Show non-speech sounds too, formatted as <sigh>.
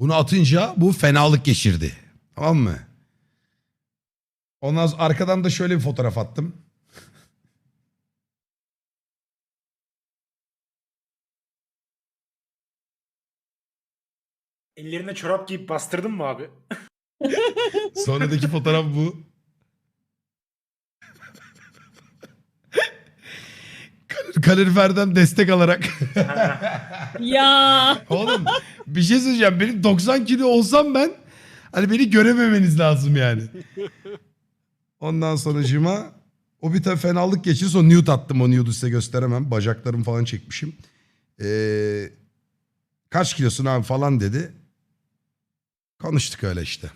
Bunu atınca bu fenalık geçirdi. Tamam mı? Ondan sonra arkadan da şöyle bir fotoğraf attım. Ellerine çorap giyip bastırdın mı abi? <laughs> Sonradaki fotoğraf bu. Kal- Kaloriferden destek alarak. <laughs> Ya. Oğlum bir şey söyleyeceğim. Benim 90 kilo olsam ben hani beni görememeniz lazım yani. <laughs> Ondan sonra o bir tabii fenalık geçirdi. Sonra nude attım o nude'u size gösteremem. Bacaklarımı falan çekmişim. Ee, kaç kilosun abi falan dedi. Konuştuk öyle işte.